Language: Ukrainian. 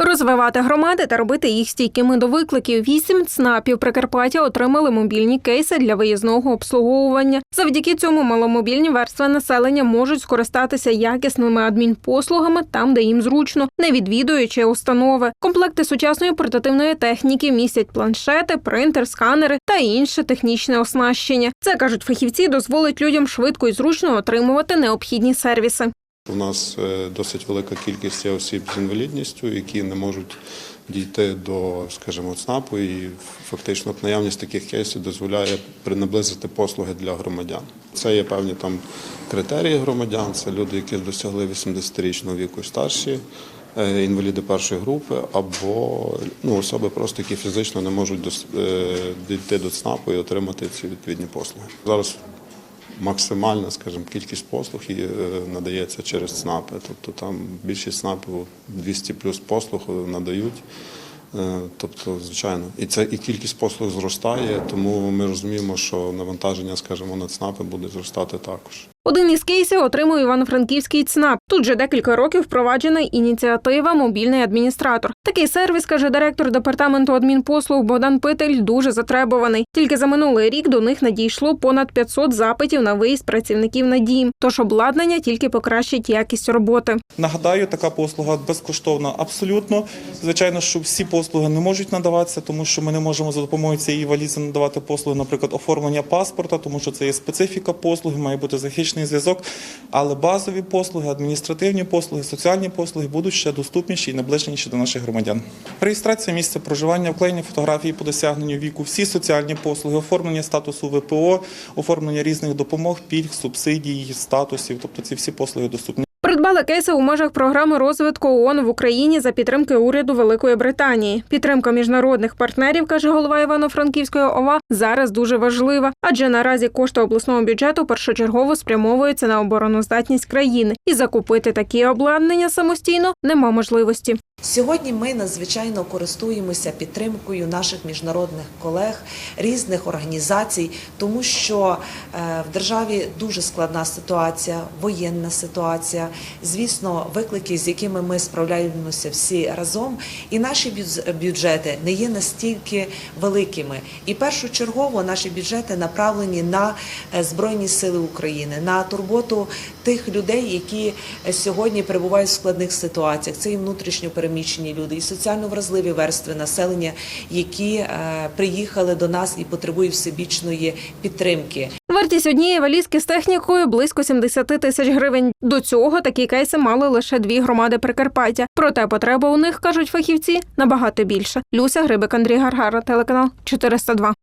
Розвивати громади та робити їх стійкими до викликів. Вісім ЦНАПів Прикарпаття отримали мобільні кейси для виїзного обслуговування. Завдяки цьому маломобільні верстви населення можуть скористатися якісними адмінпослугами там, де їм зручно, не відвідуючи установи. Комплекти сучасної портативної техніки містять планшети, принтер, сканери та інше технічне оснащення. Це кажуть фахівці, дозволить людям швидко і зручно отримувати необхідні сервіси. У нас е, досить велика кількість осіб з інвалідністю, які не можуть дійти до, скажімо, ЦНАПу, і фактично наявність таких кейсів дозволяє принаблизити послуги для громадян. Це є певні там критерії громадян, це люди, які досягли 80-річного віку старші. е, Інваліди першої групи або ну, особи, просто які фізично не можуть е, дійти до ЦНАПу і отримати ці відповідні послуги. Зараз максимальна, скажімо, кількість послуг е, надається через СНАПи. Тобто там більшість СНАПів 200 плюс послуг надають. Е, Тобто, звичайно, і це і кількість послуг зростає, тому ми розуміємо, що навантаження, скажімо, на ЦНАПи буде зростати також. Один із кейсів отримує Івано-Франківський ЦНАП. Тут же декілька років впроваджена ініціатива Мобільний адміністратор. Такий сервіс, каже директор департаменту адмінпослуг Богдан Питель, дуже затребуваний. Тільки за минулий рік до них надійшло понад 500 запитів на виїзд працівників на дім. Тож обладнання тільки покращить якість роботи. Нагадаю, така послуга безкоштовна абсолютно. Звичайно, що всі послуги не можуть надаватися, тому що ми не можемо за допомогою цієї валізи надавати послуги, наприклад, оформлення паспорта, тому що це є специфіка послуги, має бути захищений зв'язок. Але базові послуги, адміністративні послуги, соціальні послуги будуть ще доступніші і наближеніші до наших громадян. Реєстрація місця проживання, вклеєння фотографії по досягненню віку, всі соціальні послуги, оформлення статусу ВПО, оформлення різних допомог, пільг, субсидій, статусів. Тобто ці всі послуги доступні. Придбали кейси у межах програми розвитку ООН в Україні за підтримки уряду Великої Британії. Підтримка міжнародних партнерів, каже голова Івано-Франківської ОВА, зараз дуже важлива, адже наразі кошти обласного бюджету першочергово спрямовуються на обороноздатність країни, і закупити такі обладнання самостійно нема можливості. Сьогодні ми надзвичайно користуємося підтримкою наших міжнародних колег, різних організацій, тому що е, в державі дуже складна ситуація, воєнна ситуація. Звісно, виклики, з якими ми справляємося всі разом, і наші бюджети не є настільки великими. І першочергово наші бюджети направлені на е, збройні сили України, на турботу тих людей, які е, сьогодні перебувають в складних ситуаціях. Це і внутрішньо переміщені люди, і соціально вразливі верстви населення, які е, приїхали до нас і потребують всебічної підтримки. Вартість однієї валізки з технікою близько 70 тисяч гривень. До цього такі кейси мали лише дві громади Прикарпаття. Проте потреба у них кажуть фахівці набагато більше. Люся Грибик, Андрій Гаргара, телеканал 402.